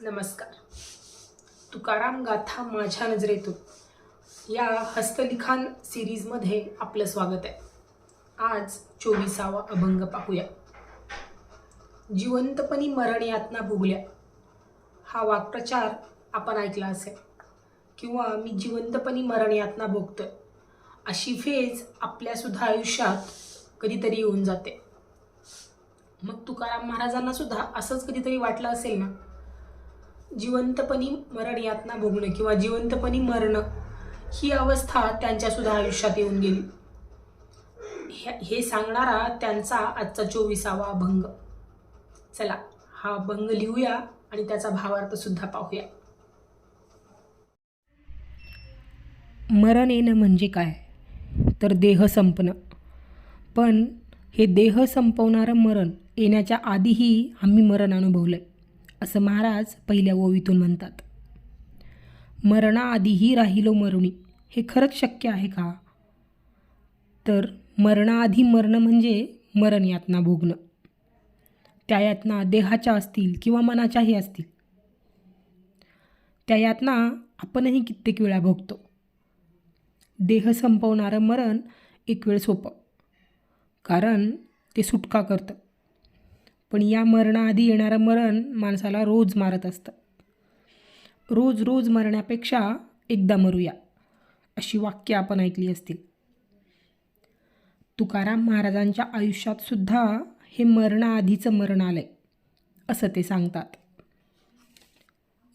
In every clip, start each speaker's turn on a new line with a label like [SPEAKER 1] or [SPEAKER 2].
[SPEAKER 1] नमस्कार. तुकाराम गाथा माझ्या नजरेतून. या हस्तलिखाण सिरीजमध्ये आपलं स्वागत आहे. आज चोवीसावा अभंग पाहूया. जिवंतपणी मरण यातना भोगल्या. हा वाक्प्रचार आपण ऐकला असेल. किंवा मी जिवंतपणी मरण यातना भोगतोय. अशी फेज आपल्यासुद्धा आयुष्यात कधीतरी येऊन जाते. मग तुकाराम महाराजांना सुद्धा असंच कधीतरी वाटलं असेल ना? जिवंतपणी मरण यातना भोगणं किंवा जिवंतपणी मरणं ही अवस्था त्यांच्यासुद्धा आयुष्यात येऊन गेली. हे- हे सांगणारा त्यांचा आजचा चोवीसावा अभंग. चला हा अभंग लिहूया आणि त्याचा भावार्थ सुद्धा पाहूया.
[SPEAKER 2] मरण येणं म्हणजे काय? तर देह संपणं. पण हे देह संपवणारं मरण येण्याच्या आधीही आम्ही मरण अनुभवलं आहे असं महाराज पहिल्या ओवीतून म्हणतात. मरणाआधीही राहिलो मरुणी हे खरंच शक्य आहे का? तर मरणाआधी मरणं म्हणजे मरण यातना भोगणं. त्या यातना देहाच्या असतील किंवा मनाच्याही असतील. त्या यातना आपणही कित्येक वेळा भोगतो. देह संपवणारं मरण एक वेळ सोपं कारण ते सुटका करतं. पण या मरणाआधी येणारं मरण माणसाला रोज मारत असतं. रोज रोज मरण्यापेक्षा एकदा मरूया अशी वाक्य आपण ऐकली असतील. तुकाराम महाराजांच्या आयुष्यात सुद्धा हे मरणाआधीचं मरण आलंय असं ते सांगतात.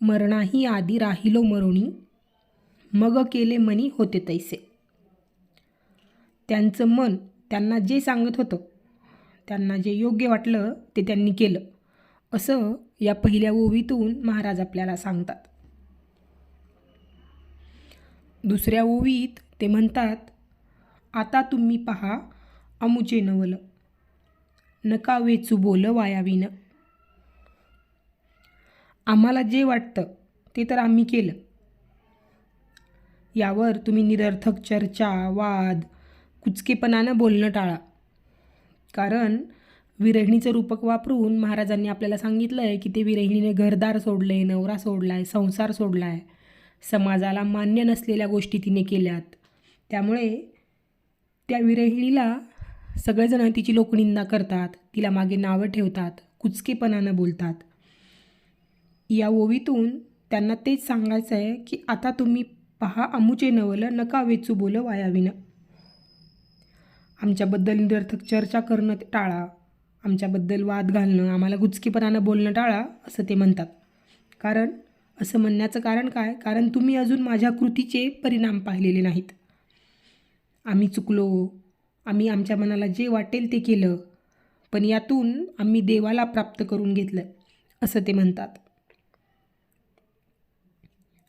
[SPEAKER 2] मरणाही आधी राहिलो मरुणी मग केले मनी होते तैसे. त्यांचं मन त्यांना जे सांगत होतं त्यांना जे योग्य वाटलं ते त्यांनी केलं. असं या पहिल्या ओवीतून महाराज आपल्याला सांगतात. दुसऱ्या ओवीत ते म्हणतात आता तुम्ही पहा अमुचे नवल. नका वेचू बोल वायावीनं आम्हाला जे वाटतं ते तर आम्ही केलं. यावर तुम्ही निरर्थक चर्चा वाद कुचकेपणानं बोलणं टाळा. कारण विरहिणीचं रूपक वापरून महाराजांनी आपल्याला सांगितलं आहे की ते विरहिणीने घरदार सोडलं आहे नवरा सोडला आहे संसार सोडला आहे समाजाला मान्य नसलेल्या गोष्टी तिने केल्यात. त्यामुळे त्या विरहिणीला सगळेजण तिची लोकनिंदा करतात तिला मागे नावं ठेवतात कुचकेपणानं बोलतात. या ओवीतून त्यांना तेच सांगायचं आहे की आता तुम्ही पहा अमुचे नवलं नका वेचू बोल वायावीनं आमच्याबद्दल निरर्थक चर्चा करणं ते टाळा. आमच्याबद्दल वाद घालणं आम्हाला गुचकीपणानं बोलणं टाळा असं ते म्हणतात. कारण असं म्हणण्याचं कारण काय? कारण तुम्ही अजून माझ्या कृतीचे परिणाम पाहिलेले नाहीत. आम्ही चुकलो. आम्ही आमच्या मनाला जे वाटेल ते केलं. पण यातून आम्ही देवाला प्राप्त करून घेतलं असं ते म्हणतात.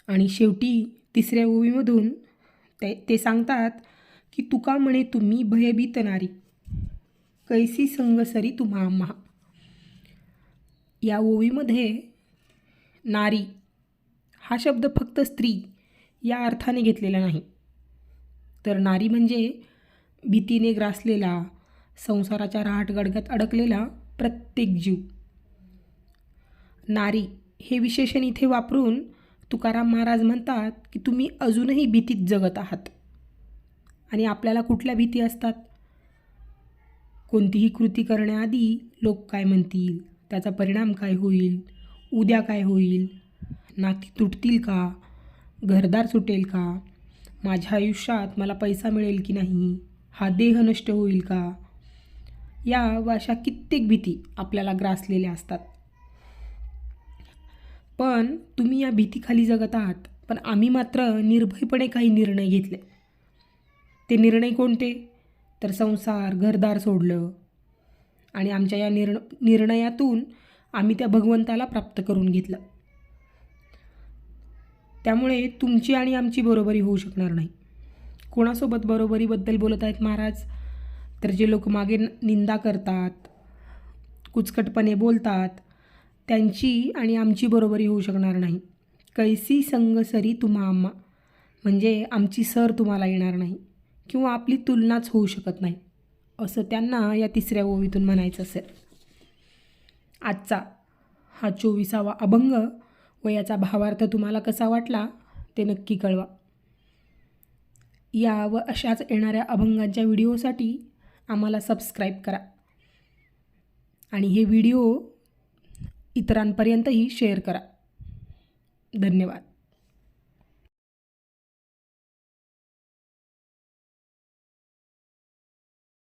[SPEAKER 2] आणि शेवटी तिसऱ्या ओवीमधून ते ते सांगतात की तुका म्हणे तुम्ही भयभीत नारी. कैसी संगसरी तुम्हा आम्हा. या ओवीमध्ये नारी हा शब्द फक्त स्त्री या अर्थाने घेतलेला नाही. तर नारी म्हणजे भीतीने ग्रासलेला संसाराच्या रहाटगडग्यात अडकलेला प्रत्येक जीव. नारी हे विशेषण इथे वापरून तुकाराम महाराज म्हणतात की तुम्ही अजूनही भीतीत जगत आहात. आणि आपल्याला कुठल्या भीती असतात? कोणतीही कृती करण्याआधी लोक काय म्हणतील? त्याचा परिणाम काय होईल? उद्या काय होईल? नाती तुटतील का? घरदार सुटेल का? माझ्या आयुष्यात मला पैसा मिळेल की नाही? हा देह नष्ट होईल का? या व अशा कित्येक भीती आपल्याला ग्रासलेल्या असतात. पण तुम्ही या भीतीखाली जगत आहात. पण आम्ही मात्र निर्भयपणे काही निर्णय घेतले. ते निर्णय कोणते? तर संसार घरदार सोडलं. आणि आमच्या या निर्ण निर्णयातून आम्ही त्या भगवंताला प्राप्त करून घेतलं. त्यामुळे तुमची आणि आमची बरोबरी होऊ शकणार नाही. कोणासोबत बरोबरीबद्दल बोलत आहेत महाराज? तर जे लोक मागे न- निंदा करतात कुचकटपणे बोलतात त्यांची आणि आमची बरोबरी होऊ शकणार नाही. कैसी संगसरी तुम्हा आम्हा म्हणजे आमची सर तुम्हाला येणार नाही. किंवा आपली तुलनाच होऊ शकत नाही. असं त्यांना या तिसऱ्या ओवीतून म्हणायचं असेल. आजचा हा चोवीसावा अभंग व याचा भावार्थ तुम्हाला कसा वाटला ते नक्की कळवा. या व अशाच येणाऱ्या अभंगांच्या व्हिडिओसाठी आम्हाला सबस्क्राईब करा. आणि हे व्हिडिओ इतरांपर्यंतही शेअर करा. धन्यवाद.